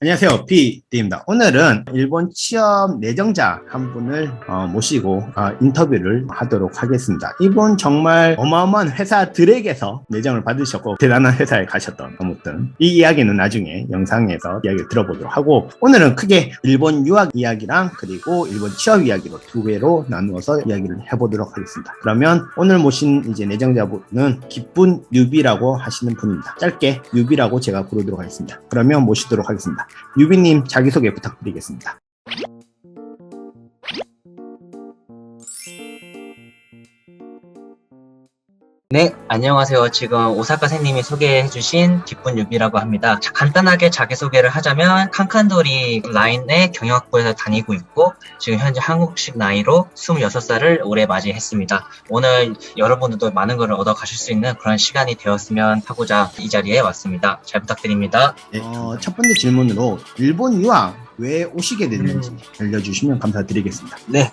안녕하세요. PD입니다. 오늘은 일본 취업 내정자 한 분을 어, 모시고 어, 인터뷰를 하도록 하겠습니다. 이분 정말 어마어마한 회사들에게서 내정을 받으셨고 대단한 회사에 가셨던 아무튼 이 이야기는 나중에 영상에서 이야기를 들어보도록 하고 오늘은 크게 일본 유학 이야기랑 그리고 일본 취업 이야기로 두 개로 나누어서 이야기를 해보도록 하겠습니다. 그러면 오늘 모신 이제 내정자분은 기쁜 뉴비라고 하시는 분입니다. 짧게 뉴비라고 제가 부르도록 하겠습니다. 그러면 모시도록 하겠습니다. 유비님 자기소개 부탁드리겠습니다. 네, 안녕하세요. 지금 오사카 선님이 소개해주신 기쁜 유비라고 합니다. 자, 간단하게 자기소개를 하자면 칸칸도리 라인의 경영학부에서 다니고 있고 지금 현재 한국식 나이로 26살을 올해 맞이했습니다. 오늘 여러분들도 많은 걸 얻어 가실 수 있는 그런 시간이 되었으면 하고자 이 자리에 왔습니다. 잘 부탁드립니다. 네, 어, 첫 번째 질문으로 일본 유학 왜 오시게 됐는지 알려주시면 감사드리겠습니다. 네.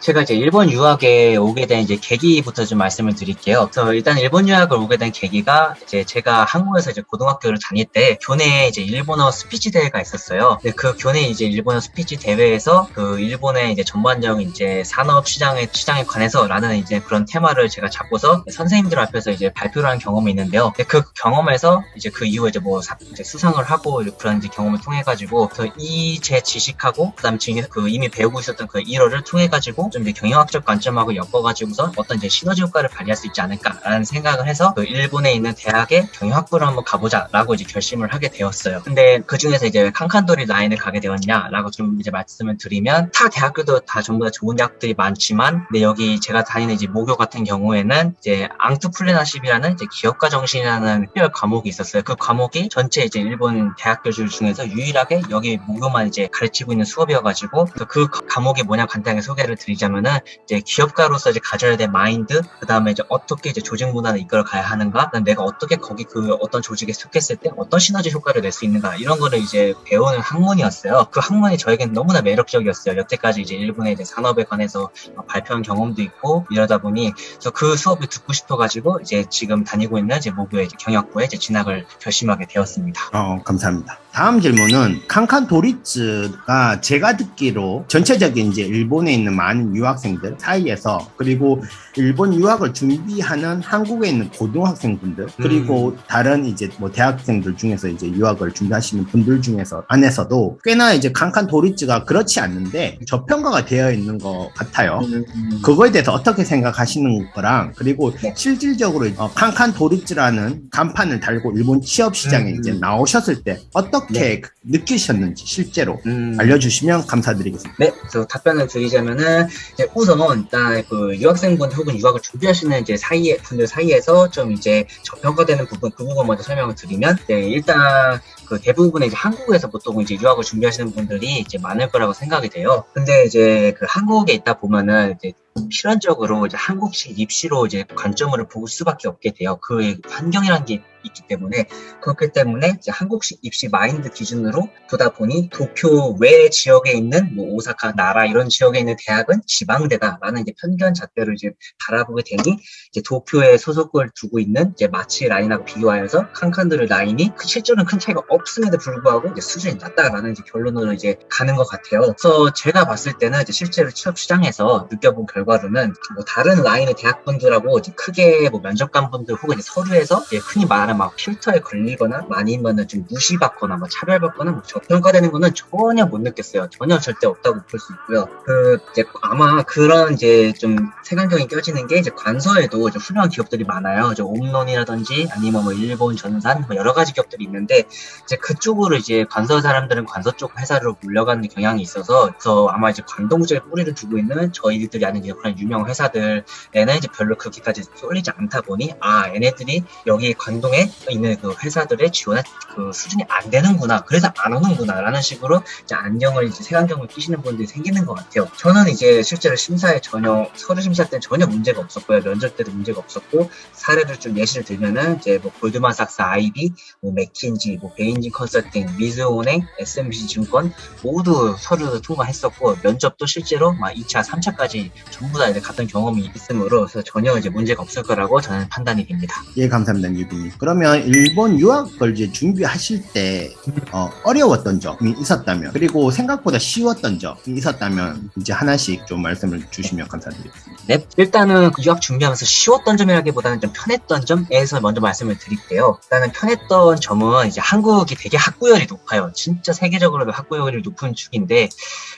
제가 이제 일본 유학에 오게 된 이제 계기부터 좀 말씀을 드릴게요. 그래서 일단 일본 유학을 오게 된 계기가 이제 제가 한국에서 이제 고등학교를 다닐 때 교내에 이제 일본어 스피치 대회가 있었어요. 근데 그 교내 이제 일본어 스피치 대회에서 그 일본의 이제 전반적인 이제 산업 시장에 시장에 관해서라는 이제 그런 테마를 제가 잡고서 선생님들 앞에서 이제 발표를 한 경험이 있는데요. 그 경험에서 이제 그 이후에 이제 뭐 사- 이제 수상을 하고 그런 이제 경험을 통해 가지고 이 제 지식하고 그다음에 지금 그 이미 배우고 있었던 그 일어를 통해 가지고 좀 이제 경영학적 관점하고 엮어가지고서 어떤 이제 시너지 효과를 발휘할 수 있지 않을까라는 생각을 해서 그 일본에 있는 대학에 경영학부를 한번 가보자라고 이제 결심을 하게 되었어요. 근데 그 중에서 이제 왜 칸칸도리 라인을 가게 되었냐라고 좀 이제 말씀을 드리면 타 대학교도 다 전부 다 좋은 대학들이 많지만 근데 여기 제가 다니는 이제 모교 같은 경우에는 이제 앙투플레너십이라는 이제 기업가 정신이라는 특별 과목이 있었어요. 그 과목이 전체 이제 일본 대학교들 중에서 유일하게 여기 모교만 이제 가르치고 있는 수업이어가지고 그그 과목이 뭐냐 간단하게 소개를 드리자 면은 이제 기업가로서 이제 가져야 될 마인드, 그 다음에 이제 어떻게 이제 조직 문화를 이끌어 가야 하는가, 내가 어떻게 거기 그 어떤 조직에 속했을 때 어떤 시너지 효과를 낼 수 있는가 이런 거를 이제 배우는 학문이었어요. 그 학문이 저에겐 너무나 매력적이었어요. 여태까지 이제 일본의 이제 산업에 관해서 발표한 경험도 있고 이러다 보니 그 수업을 듣고 싶어가지고 이제 지금 다니고 있는 이제 모교의 경영학부에 이제 진학을 결심하게 되었습니다. 어, 감사합니다. 다음 질문은 칸칸 도리츠가 제가 듣기로 전체적인 이제 일본에 있는 많은 유학생들 사이에서 그리고 일본 유학을 준비하는 한국에 있는 고등학생분들 그리고 다른 이제 뭐 대학생들 중에서 이제 유학을 준비하시는 분들 중에서 안에서도 꽤나 이제 칸칸 도리츠가 그렇지 않는데 저평가가 되어 있는 것 같아요. 음, 그거에 대해서 어떻게 생각하시는 거랑 그리고 네. 실질적으로 어, 칸칸 도리츠라는 간판을 달고 일본 취업 시장에 음, 이제 음. 나오셨을 때 어떻게 네. 그- 느끼셨는지 실제로 음. 알려주시면 감사드리겠습니다. 네, 그래서 답변을 드리자면은 이제 우선 일단 그 유학생분 혹은 유학을 준비하시는 이제 사이에 분들 사이에서 좀 이제 저평가되는 부분 그 부분 먼저 설명을 드리면 네, 일단 그 대부분의 이제 한국에서 보통 이제 유학을 준비하시는 분들이 이제 많을 거라고 생각이 돼요. 근데 이제 그 한국에 있다 보면은 이제 필연적으로 이제 한국식 입시로 이제 관점을 볼 수밖에 없게 돼요. 그 환경이라는 게 있기 때문에 그렇기 때문에 이제 한국식 입시 마인드 기준으로 보다 보니 도쿄 외 지역에 있는 뭐 오사카, 나라 이런 지역에 있는 대학은 지방대다라는 이제 편견 잣대로 이제 바라보게 되니 이제 도쿄에 소속을 두고 있는 이제 마치 라인하고 비교하여서 칸칸들 라인이 그 실제로는 큰 차이가 없 음에도 불구하고 수준이 낮다라는 이제 결론으로 이제 가는 것 같아요. 그래서 제가 봤을 때는 이제 실제로 취업 시장에서 느껴본 결과로는 뭐 다른 라인의 대학분들하고 크게 뭐 면접관분들 혹은 서류에서 흔히 말하는 막 필터에 걸리거나 아니면은 좀 무시받거나 뭐 차별받거나 뭐 저평가되는 거는 전혀 못 느꼈어요. 전혀 절대 없다고 볼 수 있고요. 그 이제 아마 그런 이제 좀 색안경이 껴지는 게 이제 관서에도 이제 훌륭한 기업들이 많아요. 이제 옴론이라든지 아니면 뭐 일본 전산 뭐 여러 가지 기업들이 있는데 이제 그쪽으로 이제 관서 사람들은 관서 쪽 회사로 물려가는 경향이 있어서 그래서 아마 이제 관동지에 뿌리를 두고 있는 저희들이 아는 그런 유명 회사들에는 이제 별로 그렇게까지 쏠리지 않다 보니 아 얘네들이 여기 관동에 있는 그 회사들의 지원에 그 수준이 안 되는구나 그래서 안 오는구나라는 식으로 이제 안경을 이제 색안경을 끼시는 분들이 생기는 것 같아요. 저는 이제 실제로 심사에 전혀 서류 심사 때는 전혀 문제가 없었고요 면접 때도 문제가 없었고 사례를 좀 예시를 들면은 이제 뭐 골드만삭스, 아이비, 뭐 맥킨지, 뭐 베인 엔진 컨설팅, 미즈은행, SMBC 증권 모두 서류도 통과했었고 면접도 실제로 막 2차, 3차까지 전부 다 이제 갔던 경험이 있으므로 전혀 이제 문제가 없을 거라고 저는 판단이 됩니다. 예, 감사합니다, 유빈님. 그러면 일본 유학을 이제 준비하실 때 어, 어려웠던 점이 있었다면 그리고 생각보다 쉬웠던 점이 있었다면 이제 하나씩 좀 말씀을 주시면 감사드리겠습니다. 네, 일단은 그 유학 준비하면서 쉬웠던 점이라기보다는 좀 편했던 점에서 먼저 말씀을 드릴게요. 일단은 편했던 점은 이제 한국 이 되게 학구열이 높아요. 진짜 세계적으로도 학구열이 높은 축인데,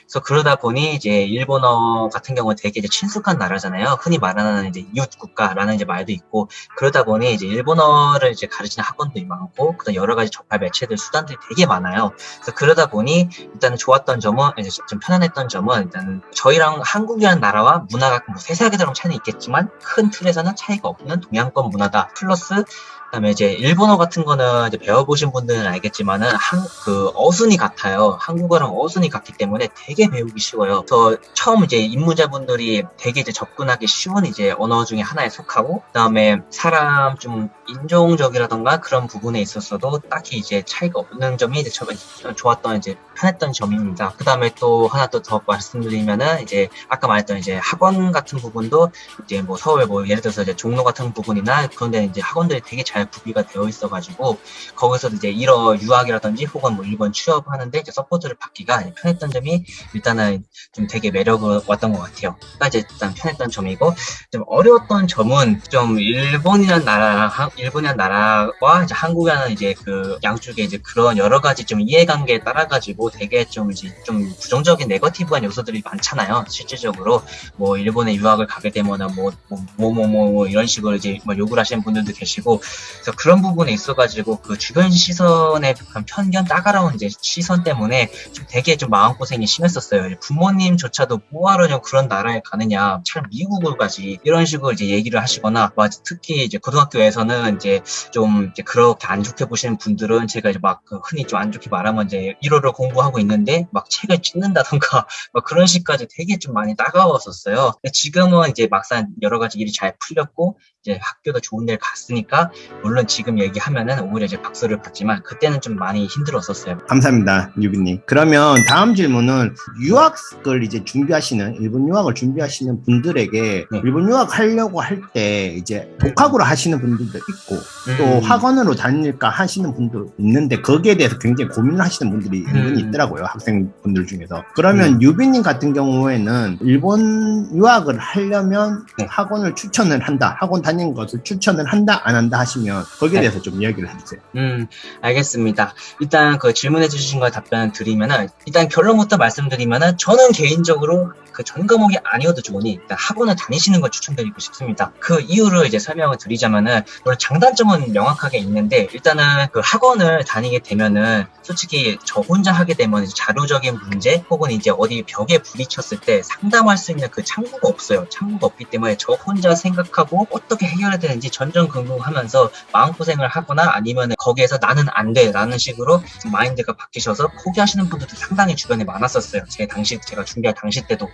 그래서 그러다 보니 이제 일본어 같은 경우는 되게 이제 친숙한 나라잖아요. 흔히 말하는 이제 이웃 국가라는 이제 말도 있고, 그러다 보니 이제 일본어를 이제 가르치는 학원도 많고, 그다음 여러 가지 접할 매체들 수단들이 되게 많아요. 그래서 그러다 보니 일단 좋았던 점은 이제 좀 편안했던 점은 일단 저희랑 한국이라는 나라와 문화가 뭐 세세하게 들어면 차이는 있겠지만 큰 틀에서는 차이가 없는 동양권 문화다. 플러스 그다음에 이제 일본어 같은 거는 이제 배워보신 분들은 알겠지만은 한 그 어순이 같아요. 한국어랑 어순이 같기 때문에 되게 배우기 쉬워요. 그래서 처음 이제 입문자분들이 되게 이제 접근하기 쉬운 이제 언어 중에 하나에 속하고 그다음에 사람 좀 인종적이라던가 그런 부분에 있어서도 딱히 이제 차이가 없는 점이 이제 저 좋았던 이제 편했던 점입니다. 그다음에 또 하나 또 더 말씀드리면은 이제 아까 말했던 이제 학원 같은 부분도 이제 뭐 서울 뭐 예를 들어서 이제 종로 같은 부분이나 그런 데 이제 학원들이 되게 잘 구비가 되어 있어가지고 거기서 이제 일어 유학이라든지 혹은 뭐 일본 취업하는데 이제 서포트를 받기가 편했던 점이 일단은 좀 되게 매력을 왔던 것 같아요. 그러니까 이제 일단 편했던 점이고 좀 어려웠던 점은 좀 일본이라는 나라랑 한- 일본이라는 나라와 이제 한국이라는 이제 그 양쪽에 이제 그런 여러 가지 좀 이해관계에 따라 가지고 되게 좀 이제 좀 부정적인 네거티브한 요소들이 많잖아요. 실질적으로 뭐 일본에 유학을 가게 되면은 뭐뭐뭐 뭐 뭐, 뭐 이런 식으로 이제 뭐 욕을 하시는 분들도 계시고 그래서 그런 부분에 있어가지고 그 주변 시선의 편견 따가라운 이제 시선 때문에 좀 되게 좀 마음고생이 심했었어요. 부모님조차도 뭐하러 좀 그런 나라에 가느냐, 차라리 미국을 가지 이런 식으로 이제 얘기를 하시거나 뭐 특히 이제 고등학교에서는 이제 좀 이제 그렇게 안 좋게 보시는 분들은 제가 이제 막그 흔히 좀 안 좋게 말하면 이제 1호를 공부하고 있는데 막 책을 찍는다던가 막 그런 식까지 되게 좀 많이 따가웠었어요. 지금은 이제 막상 여러 가지 일이 잘 풀렸고 이제 학교도 좋은 데를 갔으니까 물론 지금 얘기하면은 오히려 이제 박수를 받지만 그때는 좀 많이 힘들었었어요. 감사합니다, 유빈님. 그러면 다음 질문은 유학을 이제 준비하시는 일본 유학을 준비하시는 분들에게 네. 일본 유학 하려고 할 때 이제 독학으로 하시는 분들도 있고 또 음. 학원으로 다닐까 하시는 분도 있는데 거기에 대해서 굉장히 고민을 하시는 분들이 은근히 음. 있더라고요 학생분들 중에서 그러면 유빈님 같은 경우에는 일본 유학을 하려면 네. 학원을 추천을 한다 학원 다니는 것을 추천을 한다 안 한다 하시면 거기에 네. 대해서 좀 이야기를 해주세요 음, 알겠습니다. 일단 그 질문해 주신 걸 답변 드리면은 일단 결론부터 말씀드리면은 저는 개인적으로 그 전 과목이 아니어도 좋으니 일단 학원을 다니시는 걸 추천드리고 싶습니다. 그 이유를 이제 설명을 드리자면은 물론 장단점은 명확하게 있는데 일단은 그 학원을 다니게 되면은 솔직히 저 혼자 하게 되면 자료적인 문제 혹은 이제 어디 벽에 부딪혔을 때 상담할 수 있는 그 창구가 없어요. 창구가 없기 때문에 저 혼자 생각하고 어떻게 해결해야 되는지 전전긍긍하면서 마음고생을 하거나 아니면 거기에서 나는 안 돼 라는 식으로 좀 마인드가 바뀌셔서 포기하시는 분들도 상당히 주변에 많았었어요. 제 당시 제가 준비할 당시 때도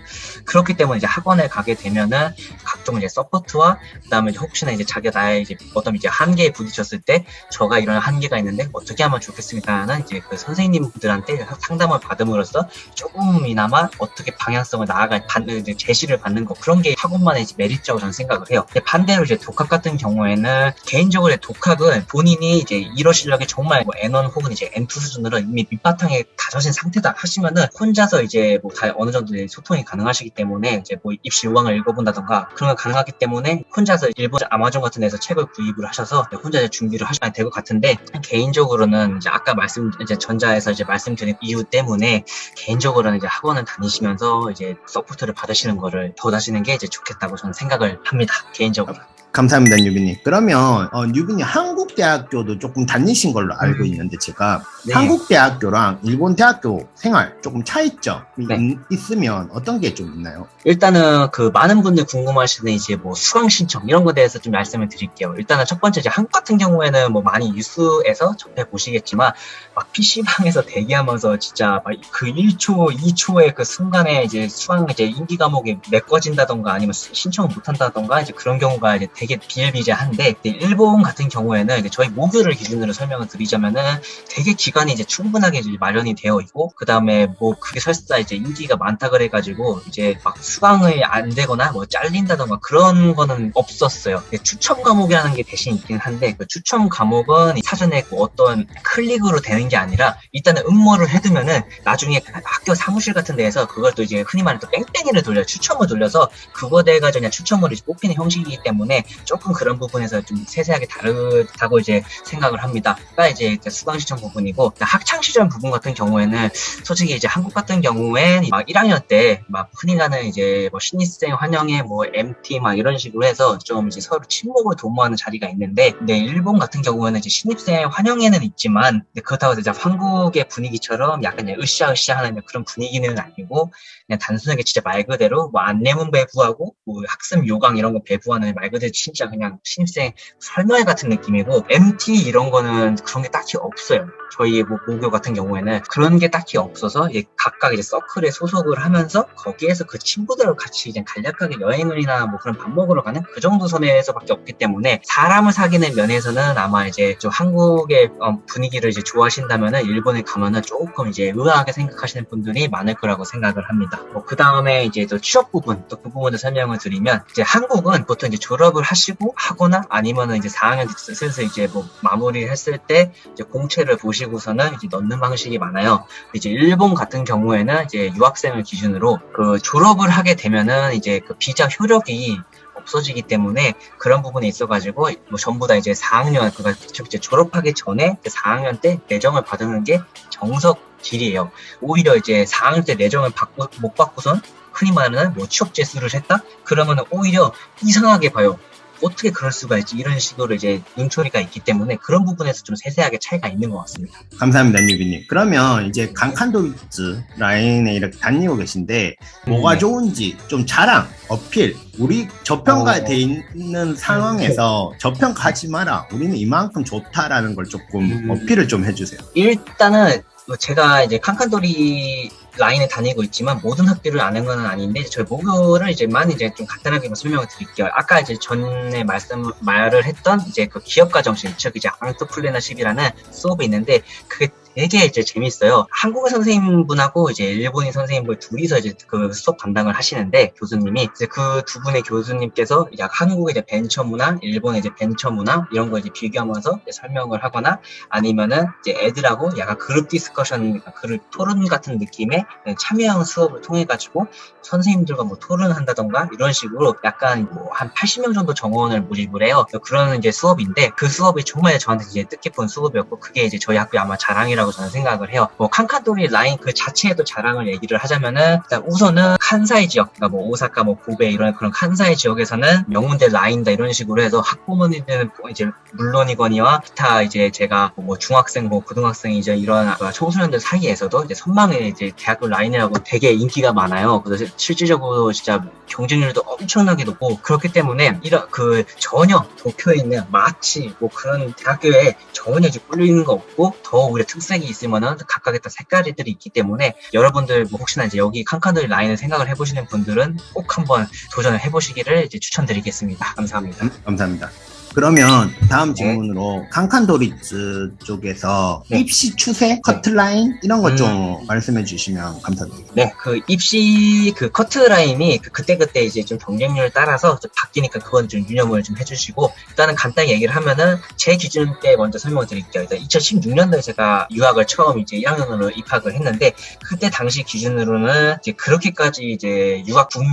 그렇기 때문에 이제 학원에 가게 되면은 각종 이제 서포트와 그다음에 혹시나 이제 자기가 나의 이제 어떤 이제 한계에 부딪혔을 때 저가 이런 한계가 있는데 어떻게 하면 좋겠습니까는 이제 그 선생님들한테 상담을 받음으로써 조금이나마 어떻게 방향성을 나아갈 받는 제시를 받는 거 그런 게 학원만의 메리트라고 저는 생각을 해요. 반대로 이제 독학 같은 경우에는 개인적으로 독학은 본인이 이제 일어 실력이 정말 뭐 N1 혹은 이제 N2 수준으로 이미 밑바탕에 다져진 상태다 하시면은 혼자서 이제 뭐 다 어느 정도 소통이 가능하시기 때문에 이제 뭐 입시 요강을 읽어본다던가 그런 거 가능하기 때문에 혼자서 일본 아마존 같은 데서 책을 구입을 하셔서 혼자 준비를 하셔야 될 것 같은데 개인적으로는 이제 아까 말씀 이제 전자에서 이제 말씀드린 이유 때문에 개인적으로는 이제 학원을 다니시면서 이제 서포트를 받으시는 거를 더 하시는 게 이제 좋겠다고 저는 생각을 합니다. 개인적으로. 감사합니다, 뉴빈님. 그러면 어, 뉴빈이 한국 대학교도 조금 다니신 걸로 알고 음. 있는데 제가 네. 한국 대학교랑 일본 대학교 생활 조금 차이점이 네. 있- 있으면 어떤 게 좀 있나요? 일단은 그 많은 분들 궁금하시는 이제 뭐 수강 신청 이런 거에 대해서 좀 말씀을 드릴게요. 일단은 첫 번째 이제 한국 같은 경우에는 뭐 많이 뉴스에서 접해 보시겠지만 막 PC방에서 대기하면서 진짜 막 그 1초, 2초의 그 순간에 이제 수강 이제 인기 과목이 메꿔진다던가 아니면 수- 신청을 못 한다던가 이제 그런 경우가 이제 되게 비일비재한데 일본 같은 경우에는 저희 모교를 기준으로 설명을 드리자면은 되게 기간이 이제 충분하게 이제 마련이 되어 있고 그 다음에 뭐 그게 설사 이제 인기가 많다 그래가지고 이제 막 수강이 안 되거나 뭐 잘린다던가 그런 거는 없었어요. 추첨 과목이라는 게 대신 있긴 한데 그 추첨 과목은 사전에 그 어떤 클릭으로 되는 게 아니라 일단은 응모를 해두면은 나중에 그 학교 사무실 같은 데에서 그걸 또 이제 흔히 말하는 또 뺑뺑이를 돌려 추첨을 돌려서 그거 돼가지고 그냥 추첨으로 뽑히는 형식이기 때문에 조금 그런 부분에서 좀 세세하게 다르다고 이제 생각을 합니다. 가 이제 수강 시청 부분이고 학창 시절 부분 같은 경우에는 솔직히 이제 한국 같은 경우엔 막 1학년 때 막 흔히 가는 이제 뭐 신입생 환영회 뭐 MT 막 이런 식으로 해서 좀 이제 서로 친목을 도모하는 자리가 있는데 근데 일본 같은 경우에는 이제 신입생 환영회는 있지만 그렇다고 해서 한국의 분위기처럼 약간 으쌰으쌰하는 그런 분위기는 아니고 그냥 단순하게 진짜 말 그대로 뭐 안내문 배부하고 뭐 학습 요강 이런 거 배부하는 말 그대로 진짜 그냥 신입생 설명회 같은 느낌이고 MT 이런 거는 그런 게 딱히 없어요. 저희 뭐 모교 같은 경우에는 그런 게 딱히 없어서 이제 각각 이제 서클에 소속을 하면서 거기에서 그 친구들과 같이 이제 간략하게 여행을이나 뭐 그런 밥 먹으러 가는 그 정도 선에서밖에 없기 때문에 사람을 사귀는 면에서는 아마 이제 좀 한국의 어, 분위기를 이제 좋아하신다면은 일본에 가면은 조금 이제 의아하게 생각하시는 분들이 많을 거라고 생각을 합니다. 뭐 그 다음에 이제 또 취업 부분 또 그 부분을 설명을 드리면 이제 한국은 보통 이제 졸업을 하시고 하거나 아니면은 이제 4학년 슬슬 이제 뭐 마무리를 했을 때 이제 공채를 보시고서는 이제 넣는 방식이 많아요. 이제 일본 같은 경우에는 이제 유학생을 기준으로 그 졸업을 하게 되면은 이제 그 비자 효력이 없어지기 때문에 그런 부분에 있어가지고 뭐 전부 다 이제 4학년 그가 이제 졸업하기 전에 4학년 때 내정을 받는 게 정석 길이에요. 오히려 이제 4학년 때 내정을 받고 못 받고선 흔히 말하는 뭐 취업 재수를 했다? 그러면 오히려 이상하게 봐요. 어떻게 그럴 수가 있지? 이런 식으로 이제 눈초리가 있기 때문에 그런 부분에서 좀 세세하게 차이가 있는 것 같습니다. 감사합니다, 뉴비님. 그러면 이제 강칸도리츠 라인에 이렇게 다니고 계신데 뭐가 네. 좋은지 좀 자랑, 어필, 우리 저평가돼 어. 있는 상황에서 저평가하지 마라. 우리는 이만큼 좋다라는 걸 조금 음. 어필을 좀 해주세요. 일단은 뭐 제가 이제 칸칸도리 라인에 다니고 있지만 모든 학교를 아는 건 아닌데 저희 모교를 이제 많이 이제 좀 간단하게 뭐 설명을 드릴게요. 아까 이제 전에 말씀 말을 했던 이제 그 기업가 정신, 즉 이제 앙트플레너십이라는 수업이 있는데 그게 되게 이제 재밌어요. 한국어 선생님분하고 이제 일본인 선생님분 둘이서 이제 그 수업 담당을 하시는데 교수님이 이제 그 두 분의 교수님께서 약 한국의 이제 벤처 문화, 일본의 이제 벤처 문화 이런 거 이제 비교하면서 이제 설명을 하거나 아니면은 이제 애들하고 약간 그룹 디스커션, 그룹 토론 같은 느낌의 참여형 수업을 통해 가지고 선생님들과 뭐 토론한다던가 이런 식으로 약간 뭐 한 80명 정도 정원을 모집을 해요. 그런 이제 수업인데 그 수업이 정말 저한테 이제 뜻깊은 수업이었고 그게 이제 저희 학교 아마 자랑이라고 저는 생각을 해요. 뭐 칸칸도리 라인 그 자체에도 자랑을 얘기를 하자면은 우선은 칸사이 지역, 그러니까 뭐 오사카, 뭐 고베 이런 그런 칸사이 지역에서는 명문대 라인다 이런 식으로 해서 학부모님들은 이제 물론이거니와 기타 이제 제가 뭐 중학생, 뭐 고등학생 이제 이런 청소년들 사이에서도 이제 선망의 이제 대학교 라인이라고 되게 인기가 많아요. 그래서 실질적으로 진짜 경쟁률도 엄청나게 높고 그렇기 때문에 이런 그 전혀 도쿄에 있는 마치 뭐 그런 대학교에 전혀 이제 꿀리는 거 없고 더 오히려 특 색이 있으면은 각각의 또 색깔들이 있기 때문에 여러분들 뭐 혹시나 이제 여기 칸칸들 라인을 생각을 해보시는 분들은 꼭 한번 도전을 해보시기를 이제 추천드리겠습니다. 감사합니다. 음, 감사합니다. 그러면 다음 네. 질문으로 칸칸도리츠 쪽에서 네. 입시 추세, 커트라인 이런 것좀 음. 말씀해 주시면 감사드립니다. 네, 그 입시 그 커트라인이 그 그때그때 이제 좀 경쟁률 따라서 좀 바뀌니까 그건 좀 유념을 좀 해주시고 일단은 간단히 얘기를 하면은 제 기준 때 먼저 설명을 드릴게요. 일단 2016년도에 제가 유학을 처음 이제 1학년으로 입학을 했는데 그때 당시 기준으로는 이제 그렇게까지 이제 유학 붐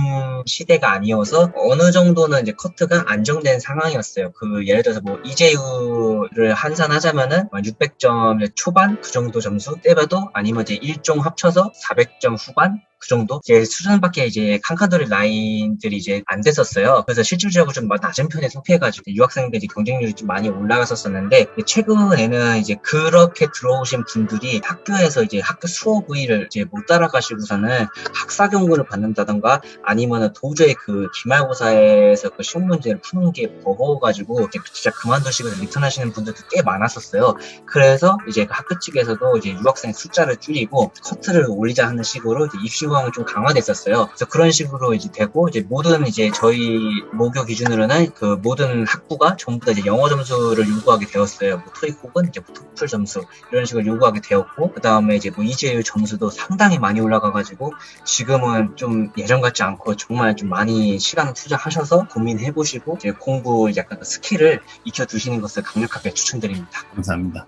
시대가 아니어서 어느 정도는 이제 커트가 안정된 상황이었어요. 그 예를 들어서 뭐 이재유를 한산하자면은 600점 초반 그 정도 점수 때려도 아니면 이제 1종 합쳐서 400점 후반 그 정도 이제 수준밖에 이제 칸칸도리 라인들이 이제 안 됐었어요. 그래서 실질적으로 좀 낮은 편에 속해가지고 유학생들이 경쟁률이 좀 많이 올라갔었었는데 최근에는 이제 그렇게 들어오신 분들이 학교에서 이제 학교 수업 의의를 이제 못 따라가시고서는 학사 경고를 받는다던가 아니면은 도저히 그 기말고사에서 그 시험 문제를 푸는 게 버거워가지고 진짜 그만두시고 리턴하시는 분들도 꽤 많았었어요. 그래서 이제 그 학교 측에서도 이제 유학생 숫자를 줄이고 커트를 올리자 하는 식으로 이제 입시 수강이 좀 강화됐었어요. 그래서 그런 식으로 이제 되고 이제 모든 이제 저희 모교 기준으로는 그 모든 학부가 전부 다 이제 영어 점수를 요구하게 되었어요. 뭐 토익 혹은 이제 뭐 토플 점수 이런 식으로 요구하게 되었고 그 다음에 이제 뭐 EJU 점수도 상당히 많이 올라가가지고 지금은 좀 예전 같지 않고 정말 좀 많이 시간을 투자하셔서 고민해 보시고 이제 공부 약간 그 스킬을 익혀 두시는 것을 강력하게 추천드립니다. 감사합니다.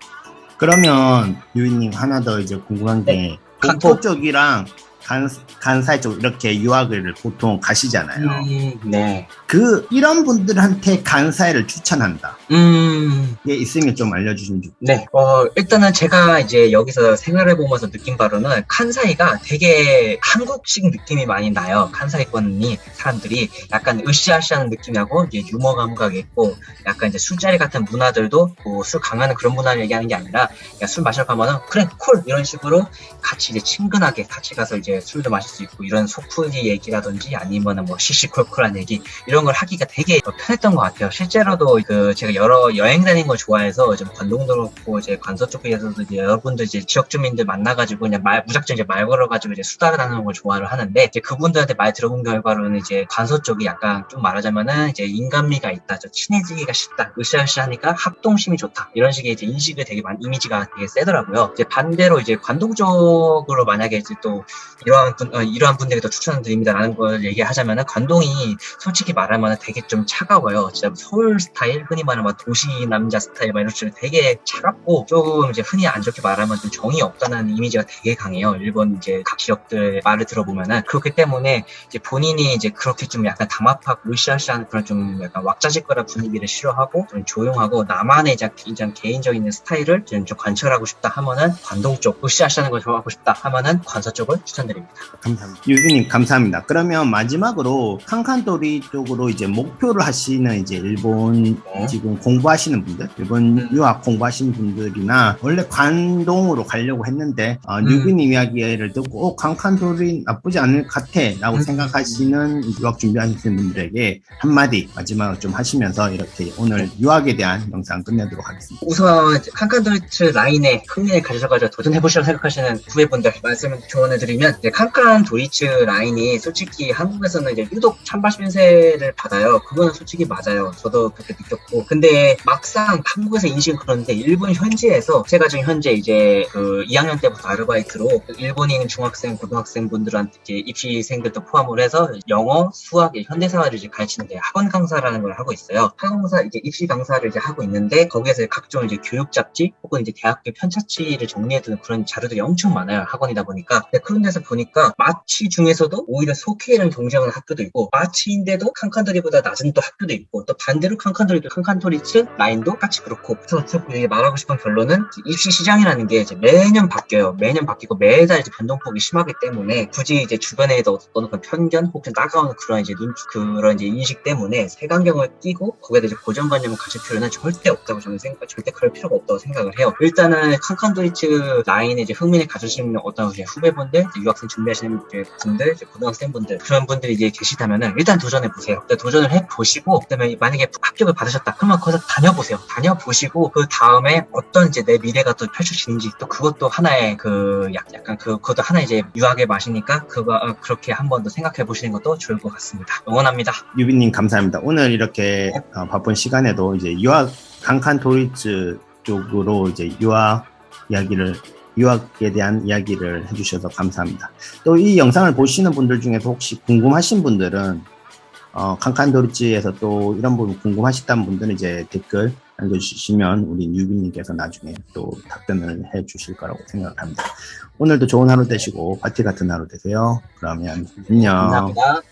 그러면 유인님 하나 더 이제 궁금한 게 칸토. 북부 쪽이랑 간, 간사이 쪽 이렇게 유학을 보통 가시잖아요. 음, 네. 그 이런 분들한테 간사이를 추천한다. 음, 이게 있으면 좀 알려주시면 좋. 네. 어, 일단은 제가 이제 여기서 생활해 보면서 느낀 바로는 칸사이가 되게 한국식 느낌이 많이 나요. 칸사이권이 사람들이 약간 으쌰으쌰하는 느낌이 나고 이제 유머 감각이 있고 약간 이제 술자리 같은 문화들도 뭐 술 강하는 그런 문화를 얘기하는 게 아니라 술 마시러 가면은 그래 콜 이런 식으로 같이 이제 친근하게 같이 가서 이제 술도 마실 수 있고 이런 속풀이 얘기라든지 아니면은 뭐 시시콜콜한 얘기 이런 걸 하기가 되게 편했던 것 같아요. 실제로도 그 제가 여러 여행 다니는 걸 좋아해서 좀 관동도 그렇고 이제 관서 쪽에서도 이제 여러분들 이제 지역 주민들 만나가지고 그냥 말 무작정 이제 말 걸어가지고 이제 수다를 나누는 걸 좋아를 하는데 이제 그분들한테 말 들어본 결과로는 이제 관서 쪽이 약간 좀 말하자면은 이제 인간미가 있다, 좀 친해지기가 쉽다, 으쌰으쌰하니까 합동심이 좋다 이런 식의 이제 인식을 되게 많이 이미지가 되게 세더라고요. 이제 반대로 이제 관동 쪽으로 만약에 이제 또 이러한 분 어, 이러한 분들에게 더 추천드립니다라는 걸 얘기하자면은 관동이 솔직히 말하면 되게 좀 차가워요. 진짜 서울 스타일 흔히 말하는 막 도시 남자 스타일 막 이런 식으로 되게 차갑고 조금 이제 흔히 안 좋게 말하면 좀 정이 없다는 이미지가 되게 강해요. 일본 이제 각 지역들 말을 들어보면은 그렇기 때문에 이제 본인이 이제 그렇게 좀 약간 담합하고 으쌰으쌰한 그런 좀 약간 왁자지껄한 분위기를 싫어하고 좀 조용하고 나만의 이제 개인적인 스타일을 좀, 좀 관철하고 싶다 하면은 관동 쪽 으쌰으쌰하는 걸 좋아하고 싶다 하면은 관서 쪽을 추천 드립니다. 감사합니다. 유빈님 감사합니다. 그러면 마지막으로 칸칸도리 쪽으로 이제 목표를 하시는 이제 일본 네. 지금 공부하시는 분들, 일본 음. 유학 공부하시는 분들이나 원래 관동으로 가려고 했는데 어, 음. 유빈님 이야기를 듣고 어, 칸칸도리 나쁘지 않을 것 같아라고 음. 생각하시는 유학 준비하시는 분들에게 한마디 마지막으로 좀 하시면서 이렇게 오늘 유학에 대한 영상 끝내도록 하겠습니다. 우선 이제 칸칸도리츠 라인에 흥미를 가지셔가지고 도전해보시라고 생각하시는 후배분들 말씀을 조언해드리면 이제 칸칸도리츠 라인이 솔직히 한국에서는 이제 유독 찬밥 신세를 받아요. 그거는 솔직히 맞아요. 저도 그렇게 느꼈고 근데 막상 한국에서 인식은 그런데 일본 현지에서 제가 지금 현재 이제 그 2학년 때부터 아르바이트로 그 일본인 중학생 고등학생 분들한테 입시생들도 포함을 해서 영어, 수학, 현대사를 이제 가르치는데 학원 강사라는 걸 하고 있어요. 학원 강사 이제 입시 강사를 이제 하고 있는데 거기에서 각종 이제 교육 잡지 혹은 이제 대학교 편차치를 정리해두는 그런 자료들이 엄청 많아요. 학원이다 보니까. 그런 데서 보니까 마치 중에서도 오히려 속해이랑 경쟁하는 학교도 있고 마치인데도 칸칸도리보다 낮은 또 학교도 있고 또 반대로 칸칸도리도 칸칸도리츠 라인도 똑같이 그렇고 그래서 이제 말하고 싶은 결론은 입시 시장이라는 게 이제 매년 바뀌어요. 매년 바뀌고 매달 이제 변동폭이 심하기 때문에 굳이 이제 주변에 어떤 그런 편견 혹은 따가운 그런 이제 눈 그런 이제 인식 때문에 색안경을 끼고 거기에다 이제 고정관념을 가질 필요는 절대 없다고 저는 생각 절대 그럴 필요가 없다고 생각을 해요. 일단은 칸칸도이츠 라인에 이제 흥미를 가지시는 어떤 후배분들, 이제 유학생 준비하시는 분들, 이제 고등학생분들 그런 분들이 이제 계시다면은 일단 도전해 보세요. 도전을 해 보시고 그다음에 만약에 합격을 받으셨다 그러면 거기서 다녀보세요. 다녀보시고 그 다음에 어떤 이제 내 미래가 또 펼쳐지는지 또 그것도 하나의 그 약- 약간 그 그것도 하나 이제 유학의 맛이니까 그거 어, 그렇게 한 번 더 생각해 보시는 것도 좋을 것 같습니다. 응원합니다. 유빈님 감사합니다. 오늘 이렇게 어, 바쁜 시간에도 이제 유학 칸칸도리츠 쪽으로 이제 유학 이야기를 유학에 대한 이야기를 해주셔서 감사합니다. 또 이 영상을 보시는 분들 중에서 혹시 궁금하신 분들은 어, 칸칸도리츠에서 또 이런 부분 궁금하시다는 분들은 이제 댓글 남겨주시면 우리 유빈님께서 나중에 또 답변을 해주실 거라고 생각합니다. 오늘도 좋은 하루 되시고 파티 같은 하루 되세요. 그러면 안녕. 감사합니다.